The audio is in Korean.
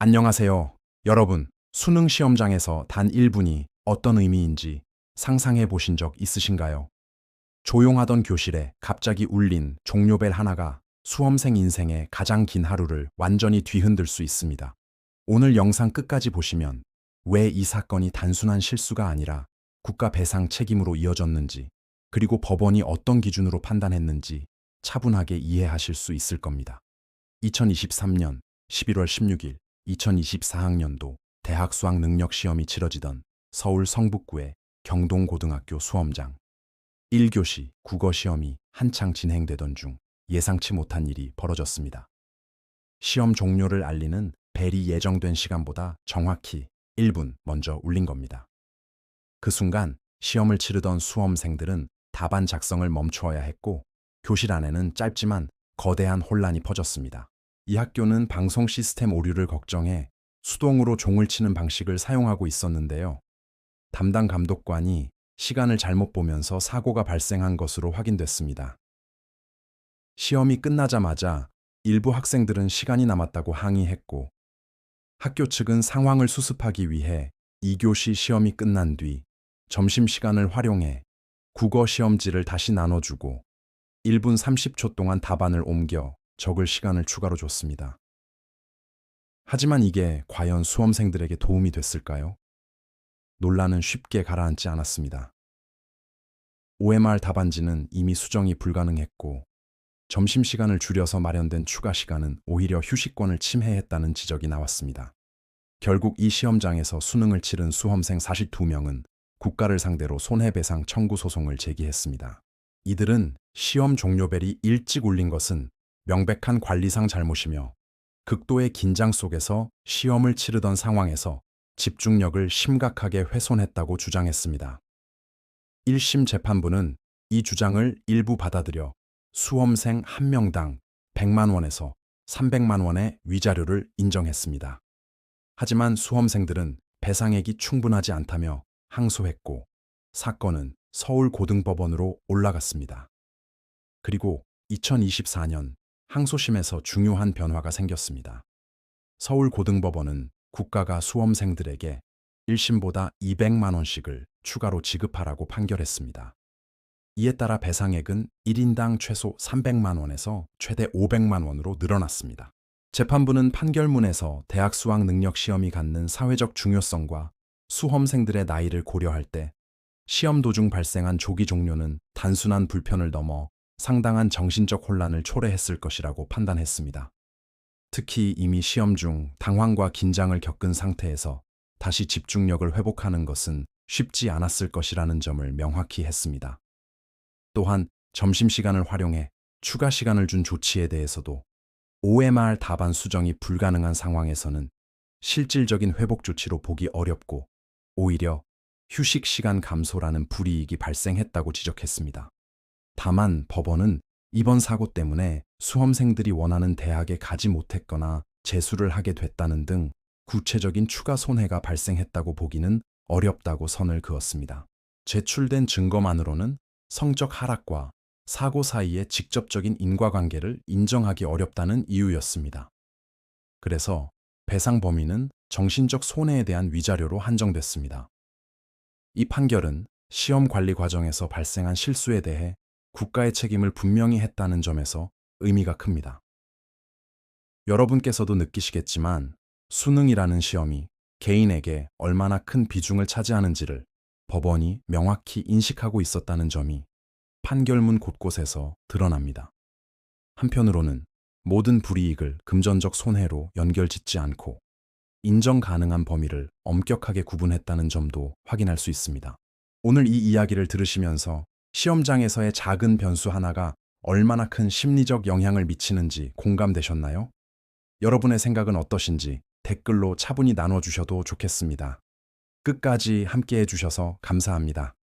안녕하세요. 여러분, 수능 시험장에서 단 1분이 어떤 의미인지 상상해 보신 적 있으신가요? 조용하던 교실에 갑자기 울린 종료벨 하나가 수험생 인생의 가장 긴 하루를 완전히 뒤흔들 수 있습니다. 오늘 영상 끝까지 보시면 왜 이 사건이 단순한 실수가 아니라 국가 배상 책임으로 이어졌는지, 그리고 법원이 어떤 기준으로 판단했는지 차분하게 이해하실 수 있을 겁니다. 2023년 11월 16일 2024학년도 대학 수학 능력 시험이 치러지던 서울 성북구의 경동고등학교 수험장. 1교시 국어 시험이 한창 진행되던 중 예상치 못한 일이 벌어졌습니다. 시험 종료를 알리는 벨이 예정된 시간보다 정확히 1분 먼저 울린 겁니다. 그 순간 시험을 치르던 수험생들은 답안 작성을 멈추어야 했고 교실 안에는 짧지만 거대한 혼란이 퍼졌습니다. 이 학교는 방송 시스템 오류를 걱정해 수동으로 종을 치는 방식을 사용하고 있었는데요. 담당 감독관이 시간을 잘못 보면서 사고가 발생한 것으로 확인됐습니다. 시험이 끝나자마자 일부 학생들은 시간이 남았다고 항의했고 학교 측은 상황을 수습하기 위해 2교시 시험이 끝난 뒤 점심시간을 활용해 국어 시험지를 다시 나눠주고 1분 30초 동안 답안을 옮겨 적을 시간을 추가로 줬습니다. 하지만 이게 과연 수험생들에게 도움이 됐을까요? 논란은 쉽게 가라앉지 않았습니다. OMR 답안지는 이미 수정이 불가능했고 점심시간을 줄여서 마련된 추가 시간은 오히려 휴식권을 침해했다는 지적이 나왔습니다. 결국 이 시험장에서 수능을 치른 수험생 42명은 국가를 상대로 손해배상 청구 소송을 제기했습니다. 이들은 시험 종료벨이 일찍 울린 것은 명백한 관리상 잘못이며 극도의 긴장 속에서 시험을 치르던 상황에서 집중력을 심각하게 훼손했다고 주장했습니다. 1심 재판부는 이 주장을 일부 받아들여 수험생 1명당 100만 원에서 300만 원의 위자료를 인정했습니다. 하지만 수험생들은 배상액이 충분하지 않다며 항소했고 사건은 서울고등법원으로 올라갔습니다. 그리고 2024년 항소심에서 중요한 변화가 생겼습니다. 서울고등법원은 국가가 수험생들에게 1심보다 200만 원씩을 추가로 지급하라고 판결했습니다. 이에 따라 배상액은 1인당 최소 300만 원에서 최대 500만 원으로 늘어났습니다. 재판부는 판결문에서 대학 수학 능력 시험이 갖는 사회적 중요성과 수험생들의 나이를 고려할 때 시험 도중 발생한 조기 종료는 단순한 불편을 넘어 상당한 정신적 혼란을 초래했을 것이라고 판단했습니다. 특히 이미 시험 중 당황과 긴장을 겪은 상태에서 다시 집중력을 회복하는 것은 쉽지 않았을 것이라는 점을 명확히 했습니다. 또한 점심시간을 활용해 추가 시간을 준 조치에 대해서도 OMR 답안 수정이 불가능한 상황에서는 실질적인 회복 조치로 보기 어렵고 오히려 휴식 시간 감소라는 불이익이 발생했다고 지적했습니다. 다만 법원은 이번 사고 때문에 수험생들이 원하는 대학에 가지 못했거나 재수를 하게 됐다는 등 구체적인 추가 손해가 발생했다고 보기는 어렵다고 선을 그었습니다. 제출된 증거만으로는 성적 하락과 사고 사이의 직접적인 인과관계를 인정하기 어렵다는 이유였습니다. 그래서 배상 범위는 정신적 손해에 대한 위자료로 한정됐습니다. 이 판결은 시험 관리 과정에서 발생한 실수에 대해 국가의 책임을 분명히 했다는 점에서 의미가 큽니다. 여러분께서도 느끼시겠지만 수능이라는 시험이 개인에게 얼마나 큰 비중을 차지하는지를 법원이 명확히 인식하고 있었다는 점이 판결문 곳곳에서 드러납니다. 한편으로는 모든 불이익을 금전적 손해로 연결짓지 않고 인정 가능한 범위를 엄격하게 구분했다는 점도 확인할 수 있습니다. 오늘 이 이야기를 들으시면서 시험장에서의 작은 변수 하나가 얼마나 큰 심리적 영향을 미치는지 공감되셨나요? 여러분의 생각은 어떠신지 댓글로 차분히 나눠주셔도 좋겠습니다. 끝까지 함께 해주셔서 감사합니다.